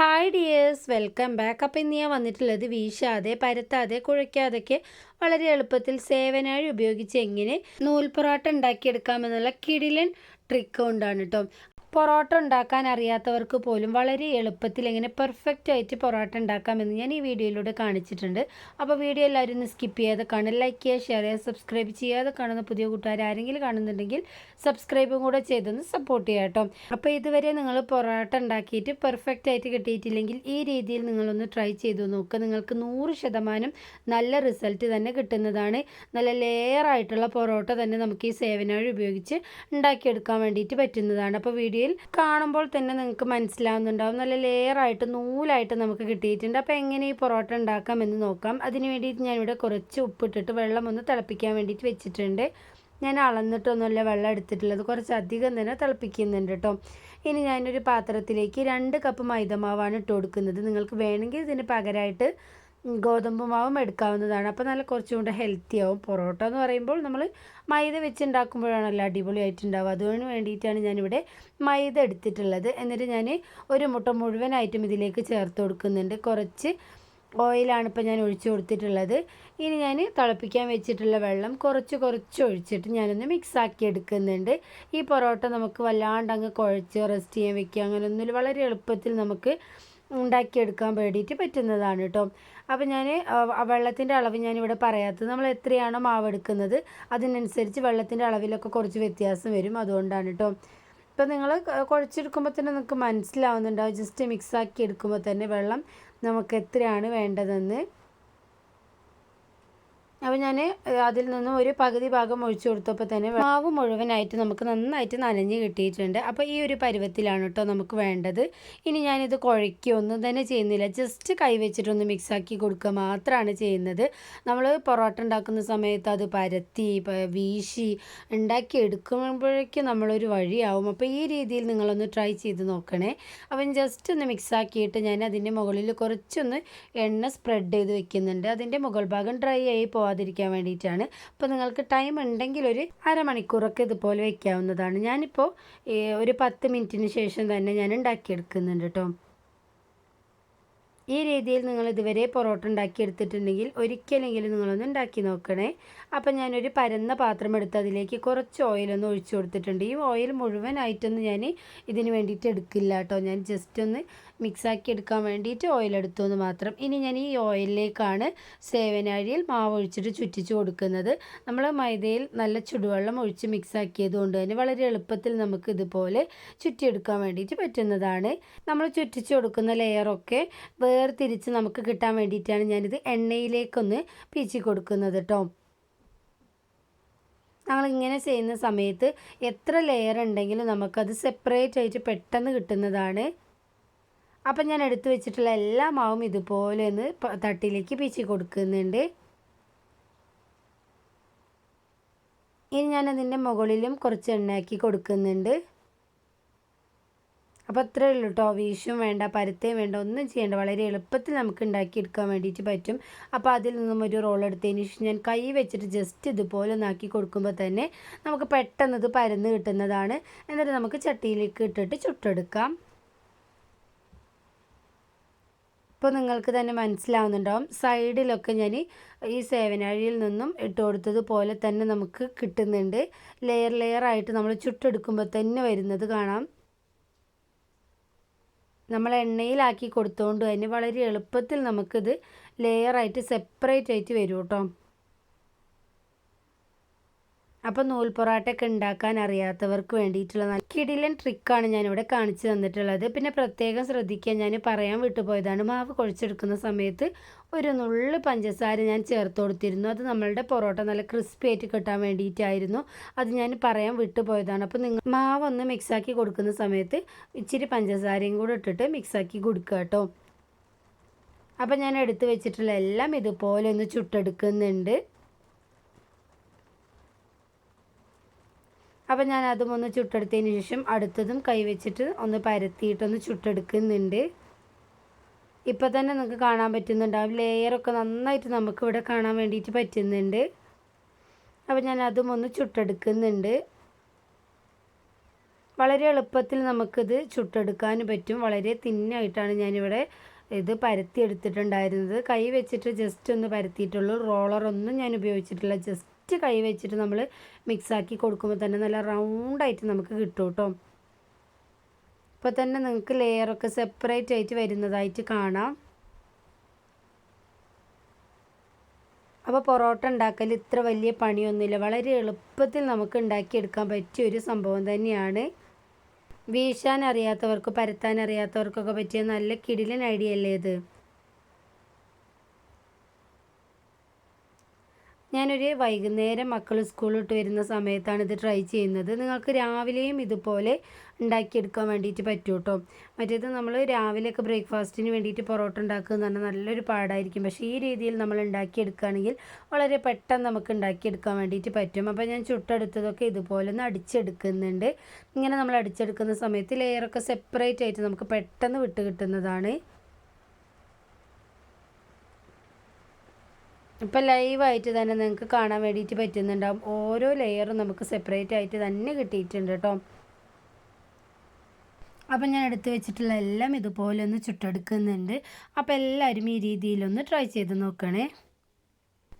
Hi dears welcome back അപ്പോൾ ഇന്ന് ഞാൻ വന്നിട്ടുള്ളത് വീശാതെ പരത്താതെ കുഴയ്ക്കാതെയൊക്കെ വളരെ എളുപ്പത്തിൽ സേവനാഴി ഉപയോഗിച്ച് എങ്ങനെ നൂൽ പൊറോട്ട ഉണ്ടാക്കിയെടുക്കാമെന്നുള്ള കിടിലൻ ട്രിക്ക് കൊണ്ടാണ് കേട്ടോ പൊറോട്ട ഉണ്ടാക്കാൻ അറിയാത്തവർക്ക് പോലും വളരെ എളുപ്പത്തിൽ എങ്ങനെ പെർഫെക്റ്റ് ആയിട്ട് പൊറോട്ട ഉണ്ടാക്കാമെന്ന് ഞാൻ ഈ വീഡിയോയിലൂടെ കാണിച്ചിട്ടുണ്ട്. അപ്പോൾ വീഡിയോ എല്ലാവരും ഒന്ന് സ്കിപ്പ് ചെയ്യാതെ കാണുക ലൈക്ക് ചെയ്യുക ഷെയർ ചെയ്യുക സബ്സ്ക്രൈബ് ചെയ്യാതെ കാണുന്ന പുതിയ കൂട്ടുകാർ ആരെങ്കിലും കാണുന്നുണ്ടെങ്കിൽ സബ്സ്ക്രൈബും കൂടെ ചെയ്തൊന്ന് സപ്പോർട്ട് ചെയ്യാം കേട്ടോ. അപ്പോൾ ഇതുവരെ നിങ്ങൾ പൊറോട്ട ഉണ്ടാക്കിയിട്ട് പെർഫെക്റ്റ് ആയിട്ട് കിട്ടിയിട്ടില്ലെങ്കിൽ ഈ രീതിയിൽ നിങ്ങളൊന്ന് ട്രൈ ചെയ്തു നോക്കുക. നിങ്ങൾക്ക് നൂറ് ശതമാനം നല്ല റിസൾട്ട് തന്നെ കിട്ടുന്നതാണ്. നല്ല ലെയർ ആയിട്ടുള്ള പൊറോട്ട തന്നെ നമുക്ക് ഈ സേവനാഴി ഉപയോഗിച്ച് ഉണ്ടാക്കിയെടുക്കാൻ വേണ്ടിയിട്ട് പറ്റുന്നതാണ്. അപ്പോൾ വീഡിയോയിൽ കാണുമ്പോൾ തന്നെ നിങ്ങൾക്ക് മനസ്സിലാവുന്നുണ്ടാവും. നല്ല ലെയർ ആയിട്ട് നൂലായിട്ട് നമുക്ക് കിട്ടിയിട്ടുണ്ട്. അപ്പോൾ എങ്ങനെ ഈ പൊറോട്ട ഉണ്ടാക്കാം എന്ന് നോക്കാം. അതിന് വേണ്ടിയിട്ട് ഞാനിവിടെ കുറച്ച് ഉപ്പിട്ടിട്ട് വെള്ളം ഒന്ന് തിളപ്പിക്കാൻ വേണ്ടിയിട്ട് വെച്ചിട്ടുണ്ട്. ഞാൻ അളന്നിട്ടൊന്നുമല്ല വെള്ളം എടുത്തിട്ടുള്ളത്. കുറച്ച് അധികം തന്നെ തിളപ്പിക്കുന്നുണ്ട് കേട്ടോ. ഇനി ഞാനൊരു പാത്രത്തിലേക്ക് രണ്ട് കപ്പ് മൈദമാവാണ് ഇട്ട് കൊടുക്കുന്നത്. നിങ്ങൾക്ക് വേണമെങ്കിൽ ഇതിന് പകരമായിട്ട് ഗോതമ്പ് മാവും എടുക്കാവുന്നതാണ്. അപ്പോൾ നല്ല കുറച്ചും കൂടെ ഹെൽത്തി ആവും. പൊറോട്ട എന്ന് പറയുമ്പോൾ നമ്മൾ മൈദ വെച്ച് ഉണ്ടാക്കുമ്പോഴാണല്ലോ അടിപൊളിയായിട്ട് ഉണ്ടാവുക അതിന് വേണ്ടിയിട്ടാണ് ഞാനിവിടെ മൈദ എടുത്തിട്ടുള്ളത്. എന്നിട്ട് ഞാൻ ഒരു മുട്ട മുഴുവനായിട്ടും ഇതിലേക്ക് ചേർത്ത് കൊടുക്കുന്നുണ്ട്. കുറച്ച് ഓയിലാണ് ഇപ്പോൾ ഞാൻ ഒഴിച്ചു കൊടുത്തിട്ടുള്ളത്. ഇനി ഞാൻ തിളപ്പിക്കാൻ വെച്ചിട്ടുള്ള വെള്ളം കുറച്ച് കുറച്ച് ഒഴിച്ചിട്ട് ഞാനൊന്ന് മിക്സ് ആക്കി എടുക്കുന്നുണ്ട്. ഈ പൊറോട്ട നമുക്ക് വല്ലാണ്ട് അങ്ങ് കുഴച്ച് റെസ്റ്റ് ചെയ്യാൻ വെക്കുക. അങ്ങനെ ഒന്നും വളരെ എളുപ്പത്തിൽ നമുക്ക് ഉണ്ടാക്കിയെടുക്കാൻ വേണ്ടിയിട്ട് പറ്റുന്നതാണ് കേട്ടോ. അപ്പോൾ ഞാൻ വെള്ളത്തിന്റെ അളവ് ഞാനിവിടെ പറയാത്തത് നമ്മൾ എത്രയാണോ മാവ് എടുക്കുന്നത് അതിനനുസരിച്ച് വെള്ളത്തിന്റെ അളവിലൊക്കെ കുറച്ച് വ്യത്യാസം വരും അതുകൊണ്ടാണ് കേട്ടോ. ഇപ്പം നിങ്ങൾ കുഴച്ചെടുക്കുമ്പോൾ തന്നെ നിങ്ങൾക്ക് മനസ്സിലാവുന്നുണ്ടാവും. ജസ്റ്റ് മിക്സ് ആക്കി എടുക്കുമ്പോൾ തന്നെ വെള്ളം നമുക്ക് എത്രയാണ് വേണ്ടതെന്ന്. അപ്പോൾ ഞാൻ അതിൽ നിന്നും ഒരു പകുതി ഭാഗം ഒഴിച്ചു കൊടുത്തപ്പോൾ തന്നെ മാവ് മുഴുവനായിട്ട് നമുക്ക് നന്നായിട്ട് നനഞ്ഞ് കിട്ടിയിട്ടുണ്ട്. അപ്പോൾ ഈ ഒരു പരുവത്തിലാണ് കേട്ടോ നമുക്ക് വേണ്ടത്. ഇനി ഞാനിത് കുഴയ്ക്കൊന്നും തന്നെ ചെയ്യുന്നില്ല. ജസ്റ്റ് കൈവച്ചിട്ടൊന്ന് മിക്സാക്കി കൊടുക്കുക മാത്രമാണ് ചെയ്യുന്നത്. നമ്മൾ പൊറോട്ട ഉണ്ടാക്കുന്ന സമയത്ത് അത് പരത്തി വീശി ഉണ്ടാക്കി എടുക്കുമ്പോഴേക്കും നമ്മളൊരു വഴിയാവും. അപ്പോൾ ഈ രീതിയിൽ നിങ്ങളൊന്ന് ട്രൈ ചെയ്ത് നോക്കണേ. അപ്പം ജസ്റ്റ് ഒന്ന് മിക്സാക്കിയിട്ട് ഞാൻ അതിന്റെ മുകളിൽ കുറച്ചൊന്ന് എണ്ണ സ്പ്രെഡ് ചെയ്ത് വെക്കുന്നുണ്ട്. അതിന്റെ മുകൾ ഭാഗം ഡ്രൈ ആയി പോവാതിരിക്കാൻ വേണ്ടിയിട്ടാണ്. അപ്പോൾ നിങ്ങൾക്ക് ടൈം ഉണ്ടെങ്കിൽ ഒരു അരമണിക്കൂറൊക്കെ ഇതുപോലെ വയ്ക്കാവുന്നതാണ് ഞാനിപ്പോൾ ഒരു പത്ത് മിനിറ്റിന് ശേഷം തന്നെ ഞാൻ ഉണ്ടാക്കിയെടുക്കുന്നുണ്ട് കേട്ടോ ഈ രീതിയിൽ നിങ്ങൾ ഇതുവരെ പൊറോട്ട ഉണ്ടാക്കിയെടുത്തിട്ടുണ്ടെങ്കിൽ ഒരിക്കലെങ്കിലും നിങ്ങളൊന്ന് ഉണ്ടാക്കി നോക്കണേ. അപ്പം ഞാനൊരു പരന്ന പാത്രം എടുത്ത് അതിലേക്ക് കുറച്ച് ഓയിലൊന്ന് ഒഴിച്ചു കൊടുത്തിട്ടുണ്ട്. ഈ ഓയിൽ മുഴുവനായിട്ടൊന്നും ഞാൻ ഇതിന് വേണ്ടിയിട്ട് എടുക്കില്ല കേട്ടോ. ഞാൻ ജസ്റ്റ് ഒന്ന് മിക്സാക്കി എടുക്കാൻ വേണ്ടിയിട്ട് ഓയിൽ എടുത്തു എന്ന് മാത്രം. ഇനി ഞാൻ ഈ ഓയിലിലേക്കാണ് സേവനാഴിയിൽ മാവ് ഒഴിച്ചിട്ട് ചുറ്റിച്ച് കൊടുക്കുന്നത്. നമ്മൾ മൈദയിൽ നല്ല ചുടുവെള്ളം ഒഴിച്ച് മിക്സാക്കിയത് കൊണ്ട് തന്നെ വളരെ എളുപ്പത്തിൽ നമുക്ക് ഇതുപോലെ ചുറ്റിയെടുക്കാൻ വേണ്ടിയിട്ട് പറ്റുന്നതാണ്. നമ്മൾ ചുറ്റിച്ച് കൊടുക്കുന്ന ലെയറൊക്കെ വേർതിരിച്ച് നമുക്ക് കിട്ടാൻ വേണ്ടിയിട്ടാണ് ഞാനിത് എണ്ണയിലേക്കൊന്ന് പീച്ചി കൊടുക്കുന്നത് കേട്ടോ ഞങ്ങളിങ്ങനെ ചെയ്യുന്ന സമയത്ത് എത്ര ലെയർ ഉണ്ടെങ്കിലും നമുക്കത് സെപ്പറേറ്റ് ആയിട്ട് പെട്ടെന്ന് കിട്ടുന്നതാണ്. അപ്പം ഞാൻ എടുത്തു വെച്ചിട്ടുള്ള എല്ലാ മാവും ഇതുപോലെ ഒന്ന് തട്ടിലേക്ക് പീച്ചി കൊടുക്കുന്നുണ്ട്. ഇനി ഞാൻ അതിന്റെ മുകളിലും കുറച്ച് എണ്ണയാക്കി കൊടുക്കുന്നുണ്ട്. അപ്പോൾ അത്രയേ ഉള്ളൂ കേട്ടോ വീശും വേണ്ട പരുത്തേയും വേണ്ട ഒന്നും ചെയ്യേണ്ട. വളരെ എളുപ്പത്തിൽ നമുക്ക് ഉണ്ടാക്കിയെടുക്കാൻ വേണ്ടിയിട്ട് പറ്റും. അപ്പോൾ അതിൽ നിന്നും ഒരു റോൾ എടുത്തതിന് ശേഷം ഞാൻ കൈ വെച്ചിട്ട് ജസ്റ്റ് ഇതുപോലെ ഒന്നാക്കി കൊടുക്കുമ്പോൾ തന്നെ നമുക്ക് പെട്ടെന്ന് ഇത് പരന്ന് കിട്ടുന്നതാണ്. എന്നിട്ട് നമുക്ക് ചട്ടിയിലേക്ക് ഇട്ടിട്ട് ചുട്ടെടുക്കാം. ഇപ്പോൾ നിങ്ങൾക്ക് തന്നെ മനസ്സിലാവുന്നുണ്ടാവും സൈഡിലൊക്കെ ഞാൻ ഈ സേവനാഴിയിൽ നിന്നും ഇട്ട് കൊടുത്തതുപോലെ തന്നെ നമുക്ക് കിട്ടുന്നുണ്ട്. ലെയർ ലെയർ ആയിട്ട് നമ്മൾ ചുട്ടെടുക്കുമ്പോൾ തന്നെ വരുന്നത് കാണാം. നമ്മൾ എണ്ണയിലാക്കി കൊടുത്തുകൊണ്ട് തന്നെ വളരെ എളുപ്പത്തിൽ നമുക്കിത് ലെയറായിട്ട് സെപ്പറേറ്റ് ആയിട്ട് വരും കേട്ടോ അപ്പോൾ നൂൽ പൊറാട്ടയൊക്കെ ഉണ്ടാക്കാൻ അറിയാത്തവർക്ക് വേണ്ടിയിട്ടുള്ള നല്ല കിടിലൻ ട്രിക്കാണ് ഞാനിവിടെ കാണിച്ചു തന്നിട്ടുള്ളത്. പിന്നെ പ്രത്യേകം ശ്രദ്ധിക്കാൻ ഞാൻ പറയാൻ വിട്ടുപോയതാണ്. മാവ് കുഴച്ചെടുക്കുന്ന സമയത്ത് ഒരു നുള്ള് പഞ്ചസാര ഞാൻ ചേർത്ത് കൊടുത്തിരുന്നു. അത് നമ്മളുടെ പൊറോട്ട നല്ല ക്രിസ്പി ആയിട്ട് കിട്ടാൻ വേണ്ടിയിട്ടായിരുന്നു. അത് ഞാൻ പറയാൻ വിട്ടുപോയതാണ്. അപ്പോൾ നിങ്ങൾ മാവൊന്ന് മിക്സാക്കി കൊടുക്കുന്ന സമയത്ത് ഇച്ചിരി പഞ്ചസാരയും കൂടെ ഇട്ടിട്ട് മിക്സാക്കി കൊടുക്കുക കേട്ടോ. അപ്പം ഞാൻ എടുത്ത് വെച്ചിട്ടുള്ള എല്ലാം ഇതുപോലെ ഒന്ന് ചുട്ടെടുക്കുന്നുണ്ട്. അപ്പോൾ ഞാൻ അതും ഒന്ന് ചുട്ടെടുത്തതിന് ശേഷം അടുത്തതും കൈവച്ചിട്ട് ഒന്ന് പരത്തിയിട്ടൊന്ന് ചുട്ടെടുക്കുന്നുണ്ട്. ഇപ്പോൾ തന്നെ നിങ്ങൾക്ക് കാണാൻ പറ്റുന്നുണ്ടാവും. ലെയറൊക്കെ നന്നായിട്ട് നമുക്കിവിടെ കാണാൻ വേണ്ടിയിട്ട് പറ്റുന്നുണ്ട്. അപ്പോൾ ഞാൻ അതും ഒന്ന് ചുട്ടെടുക്കുന്നുണ്ട്. വളരെ എളുപ്പത്തിൽ നമുക്കിത് ചുട്ടെടുക്കാൻ പറ്റും. വളരെ തിന്നായിട്ടാണ് ഞാനിവിടെ ഇത് പരത്തി എടുത്തിട്ടുണ്ടായിരുന്നത് കൈ വെച്ചിട്ട് ജസ്റ്റ് ഒന്ന് പരത്തിയിട്ടുള്ളൂ. റോളറൊന്നും ഞാൻ ഉപയോഗിച്ചിട്ടില്ല. ജസ്റ്റ് കൈ വെച്ചിട്ട് നമ്മൾ മിക്സാക്കി കൊടുക്കുമ്പോൾ തന്നെ നല്ല റൗണ്ടായിട്ട് നമുക്ക് കിട്ടും കേട്ടോ. ഇപ്പോൾ തന്നെ നിങ്ങൾക്ക് ലെയറൊക്കെ സെപ്പറേറ്റ് ആയിട്ട് വരുന്നതായിട്ട് കാണാം. അപ്പോൾ പൊറോട്ട ഉണ്ടാക്കൽ ഇത്ര വലിയ പണിയൊന്നുമില്ല. വളരെ എളുപ്പത്തിൽ നമുക്ക് ഉണ്ടാക്കിയെടുക്കാൻ പറ്റിയ ഒരു സംഭവം തന്നെയാണ്. വീശാൻ അറിയാത്തവർക്ക് പരത്താൻ അറിയാത്തവർക്കൊക്കെ പറ്റിയ നല്ല കിടിലൻ ഐഡിയ അല്ലേ ഇത്? ഞാനൊരു വൈകുന്നേരം മക്കൾ സ്കൂൾ വിട്ട് വരുന്ന സമയത്താണ് ഇത് ട്രൈ ചെയ്യുന്നത്. നിങ്ങൾക്ക് രാവിലെയും ഇതുപോലെ ഉണ്ടാക്കിയെടുക്കാൻ വേണ്ടിയിട്ട് പറ്റും കേട്ടോ മറ്റേത് നമ്മൾ രാവിലെയൊക്കെ ബ്രേക്ക്ഫാസ്റ്റിന് വേണ്ടിയിട്ട് പൊറോട്ട ഉണ്ടാക്കുക എന്ന് പറഞ്ഞാൽ നല്ലൊരു പാടായിരിക്കും. പക്ഷേ ഈ രീതിയിൽ നമ്മൾ ഉണ്ടാക്കിയെടുക്കുകയാണെങ്കിൽ വളരെ പെട്ടെന്ന് നമുക്ക് ഉണ്ടാക്കിയെടുക്കാൻ വേണ്ടിയിട്ട് പറ്റും. അപ്പോൾ ഞാൻ ചുട്ടെടുത്തതൊക്കെ ഇതുപോലെ ഒന്ന് അടിച്ചെടുക്കുന്നുണ്ട്. ഇങ്ങനെ നമ്മൾ അടിച്ചെടുക്കുന്ന സമയത്ത് ലെയറൊക്കെ സെപ്പറേറ്റ് ആയിട്ട് നമുക്ക് പെട്ടെന്ന് വിട്ട് കിട്ടുന്നതാണ് ഇപ്പം ലൈവായിട്ട് തന്നെ നിങ്ങൾക്ക് കാണാൻ വേണ്ടിയിട്ട് പറ്റുന്നുണ്ടാവും. ഓരോ ലെയറും നമുക്ക് സെപ്പറേറ്റ് ആയിട്ട് തന്നെ കിട്ടിയിട്ടുണ്ട് കേട്ടോ അപ്പം ഞാൻ എടുത്ത് വെച്ചിട്ടുള്ള എല്ലാം ഇതുപോലെ ഒന്ന് ചുട്ടെടുക്കുന്നുണ്ട്. അപ്പോൾ എല്ലാവരും ഈ രീതിയിലൊന്ന് ട്രൈ ചെയ്ത് നോക്കണേ.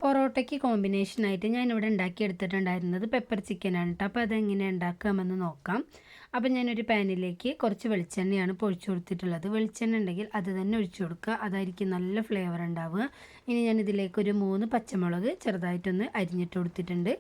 പൊറോട്ടയ്ക്ക് കോമ്പിനേഷനായിട്ട് ഞാനിവിടെ ഉണ്ടാക്കിയെടുത്തിട്ടുണ്ടായിരുന്നത് പെപ്പർ ചിക്കൻ ആണ് കേട്ടോ അപ്പോൾ അതെങ്ങനെ ഉണ്ടാക്കാമെന്ന് നോക്കാം. അപ്പോൾ ഞാനൊരു പാനിലേക്ക് കുറച്ച് വെളിച്ചെണ്ണയാണ് പൊഴിച്ചു കൊടുത്തിട്ടുള്ളത്. വെളിച്ചെണ്ണ ഉണ്ടെങ്കിൽ അത് തന്നെ ഒഴിച്ചു കൊടുക്കുക. അതായിരിക്കും നല്ല ഫ്ലേവർ ഉണ്ടാവുക. ഇനി ഞാൻ ഇതിലേക്ക് ഒരു മൂന്ന് പച്ചമുളക് ചെറുതായിട്ടൊന്ന് അരിഞ്ഞിട്ട് കൊടുത്തിട്ടുണ്ട്.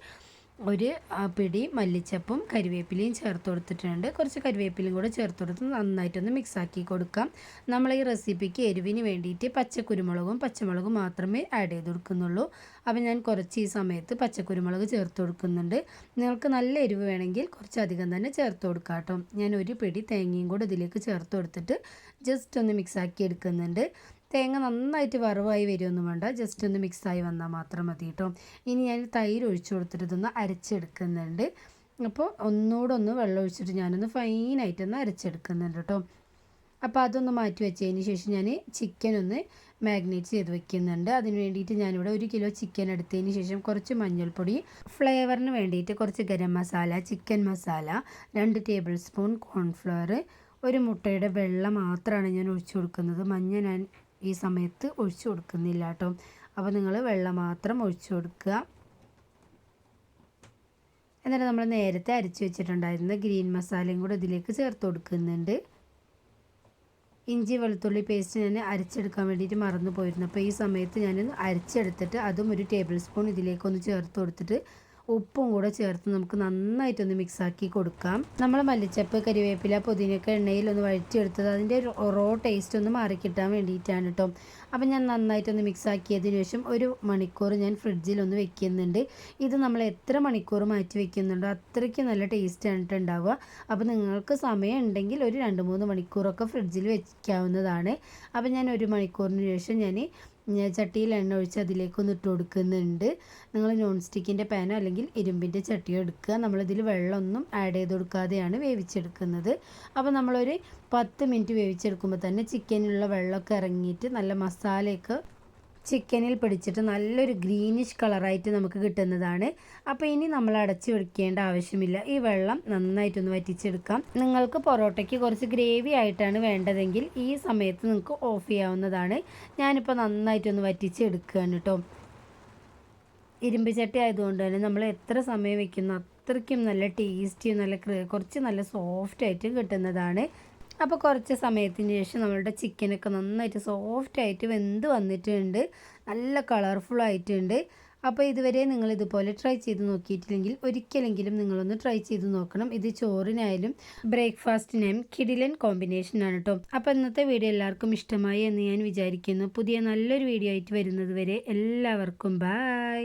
ഒരു പിടി മല്ലിച്ചപ്പും കരിവേപ്പിലയും ചേർത്ത് കൊടുത്തിട്ടുണ്ട്. കുറച്ച് കരിവേപ്പിലയും കൂടെ ചേർത്ത് കൊടുത്ത് നന്നായിട്ടൊന്ന് മിക്സാക്കി കൊടുക്കാം. നമ്മൾ ഈ റെസിപ്പിക്ക് എരിവിന് വേണ്ടിയിട്ട് പച്ചക്കുരുമുളകും പച്ചമുളകും മാത്രമേ ആഡ് ചെയ്ത് കൊടുക്കുന്നുള്ളൂ. അപ്പോൾ ഞാൻ കുറച്ച് ഈ സമയത്ത് പച്ചക്കുരുമുളക് ചേർത്ത് കൊടുക്കുന്നുണ്ട്. നിങ്ങൾക്ക് നല്ല എരിവ് വേണമെങ്കിൽ കുറച്ചധികം തന്നെ ചേർത്ത് കൊടുക്കാം കേട്ടോ. ഞാൻ ഒരു പിടി തേങ്ങയും കൂടെ ഇതിലേക്ക് ചേർത്ത് കൊടുത്തിട്ട് ജസ്റ്റ് ഒന്ന് മിക്സാക്കി എടുക്കുന്നുണ്ട്. തേങ്ങ നന്നായിട്ട് വറവായി വരുമൊന്നും വേണ്ട. ജസ്റ്റ് ഒന്ന് മിക്സായി വന്നാൽ മാത്രം മതി കേട്ടോ. ഇനി ഞാൻ തൈര് ഒഴിച്ചു കൊടുത്തിട്ട് ഇതൊന്ന് അരച്ചെടുക്കുന്നുണ്ട്. അപ്പോൾ ഒന്നുകൂടെ ഒന്ന് വെള്ളം ഒഴിച്ചിട്ട് ഞാനൊന്ന് ഫൈനായിട്ടൊന്ന് അരച്ചെടുക്കുന്നുണ്ട് കേട്ടോ. അപ്പോൾ അതൊന്ന് മാറ്റി വെച്ചതിന് ശേഷം ഞാൻ ചിക്കൻ ഒന്ന് മാഗ്നേറ്റ് ചെയ്ത് വെക്കുന്നുണ്ട്. അതിന് വേണ്ടിയിട്ട് ഞാനിവിടെ ഒരു കിലോ ചിക്കൻ എടുത്തതിന് ശേഷം കുറച്ച് മഞ്ഞൾപ്പൊടി ഫ്ലേവറിന് വേണ്ടിയിട്ട് കുറച്ച് ഗരം മസാല ചിക്കൻ മസാല രണ്ട് ടേബിൾ സ്പൂൺ കോൺഫ്ലവർ ഒരു മുട്ടയുടെ വെള്ളം മാത്രമാണ് ഞാൻ ഒഴിച്ചു കൊടുക്കുന്നത്. മഞ്ഞ ഞാൻ ഈ സമയത്ത് ഒഴിച്ചു കൊടുക്കുന്നില്ല കേട്ടോ. അപ്പോൾ നിങ്ങൾ വെള്ളം മാത്രം ഒഴിച്ചു കൊടുക്കുക. എന്നിട്ട് നമ്മൾ നേരത്തെ അരച്ച് വെച്ചിട്ടുണ്ടായിരുന്ന ഗ്രീൻ മസാലയും കൂടെ ഇതിലേക്ക് ചേർത്ത് കൊടുക്കുന്നുണ്ട്. ഇഞ്ചി വെളുത്തുള്ളി പേസ്റ്റ് ഞാൻ അരച്ചെടുക്കാൻ വേണ്ടിയിട്ട് മറന്നു പോയിരുന്നു അപ്പോൾ ഈ സമയത്ത് ഞാൻ അരച്ചെടുത്തിട്ട് അതും ഒരു ടേബിൾ സ്പൂൺ ഇതിലേക്കൊന്ന് ചേർത്ത് കൊടുത്തിട്ട് ഉപ്പും കൂടെ ചേർത്ത് നമുക്ക് നന്നായിട്ടൊന്ന് മിക്സാക്കി കൊടുക്കാം. നമ്മൾ മല്ലിച്ചപ്പ് കരിവേപ്പില പുതിനൊക്കെ എണ്ണയിൽ ഒന്ന് വഴറ്റിയെടുത്തത് അതിന്റെ റോ ടേസ്റ്റ് ഒന്ന് മാറിക്കിട്ടാൻ വേണ്ടിയിട്ടാണ് കേട്ടോ അപ്പം ഞാൻ നന്നായിട്ടൊന്ന് മിക്സാക്കിയതിന് ശേഷം ഒരു മണിക്കൂർ ഞാൻ ഫ്രിഡ്ജിൽ ഒന്ന് വെക്കുന്നുണ്ട്. ഇത് നമ്മൾ എത്ര മണിക്കൂർ മാറ്റി വെക്കുന്നുണ്ടോ അത്രയ്ക്ക് നല്ല ടേസ്റ്റാണ് ഉണ്ടാവുക. അപ്പോൾ നിങ്ങൾക്ക് സമയം ഉണ്ടെങ്കിൽ ഒരു രണ്ട് മൂന്ന് മണിക്കൂറൊക്കെ ഫ്രിഡ്ജിൽ വെക്കാവുന്നതാണ്. അപ്പോൾ ഞാൻ ഒരു മണിക്കൂറിന് ശേഷം ഞാൻ ചട്ടിയിൽ എണ്ണ ഒഴിച്ച് അതിലേക്കൊന്ന് ഇട്ട് കൊടുക്കുന്നുണ്ട്. നിങ്ങൾ നോൺ സ്റ്റിക്കിന്റെ പാനോ അല്ലെങ്കിൽ ഇരുമ്പിന്റെ ചട്ടിയോ എടുക്കുക. നമ്മളിതിൽ വെള്ളമൊന്നും ആഡ് ചെയ്ത് കൊടുക്കാതെയാണ് വേവിച്ചെടുക്കുന്നത്. അപ്പോൾ നമ്മളൊരു പത്ത് മിനിറ്റ് വേവിച്ചെടുക്കുമ്പോൾ തന്നെ ചിക്കനിലുള്ള വെള്ളമൊക്കെ ഇറങ്ങിയിട്ട് നല്ല മസാലയൊക്കെ ചിക്കനിൽ പിടിച്ചിട്ട് നല്ലൊരു ഗ്രീനിഷ് കളറായിട്ട് നമുക്ക് കിട്ടുന്നതാണ്. അപ്പോൾ ഇനി നമ്മൾ അടച്ച് വെക്കേണ്ട ആവശ്യമില്ല. ഈ വെള്ളം നന്നായിട്ടൊന്ന് വറ്റിച്ചെടുക്കാം. നിങ്ങൾക്ക് പൊറോട്ടയ്ക്ക് കുറച്ച് ഗ്രേവി ആയിട്ടാണ് വേണ്ടതെങ്കിൽ ഈ സമയത്ത് നിങ്ങൾക്ക് ഓഫ് ചെയ്യാവുന്നതാണ്. ഞാനിപ്പോൾ നന്നായിട്ടൊന്ന് വറ്റിച്ചെടുക്കുകയാണ് കേട്ടോ ഇരുമ്പ് ചട്ടി ആയതുകൊണ്ട് തന്നെ നമ്മൾ എത്ര സമയം വെക്കുന്നു അത്രയ്ക്കും നല്ല ടേസ്റ്റിയും നല്ല കുറച്ച് നല്ല സോഫ്റ്റ് ആയിട്ട് കിട്ടുന്നതാണ്. അപ്പോൾ കുറച്ച് സമയത്തിന് ശേഷം നമ്മളുടെ ചിക്കനൊക്കെ നന്നായിട്ട് സോഫ്റ്റ് ആയിട്ട് വെന്ത് വന്നിട്ടുണ്ട്. നല്ല കളർഫുൾ ആയിട്ടുണ്ട്. അപ്പോൾ ഇതുവരെ നിങ്ങൾ ഇതുപോലെ ട്രൈ ചെയ്ത് നോക്കിയിട്ടില്ലെങ്കിൽ ഒരിക്കലെങ്കിലും നിങ്ങളൊന്ന് ട്രൈ ചെയ്ത് നോക്കണം. ഇത് ചോറിനായാലും ബ്രേക്ക്ഫാസ്റ്റിനായും കിടിലൻ കോമ്പിനേഷനാണ് കേട്ടോ അപ്പോൾ ഇന്നത്തെ വീഡിയോ എല്ലാവർക്കും ഇഷ്ടമായി എന്ന് ഞാൻ വിചാരിക്കുന്നു. പുതിയ നല്ലൊരു വീഡിയോ ആയിട്ട് വരുന്നത് വരെ എല്ലാവർക്കും ബൈ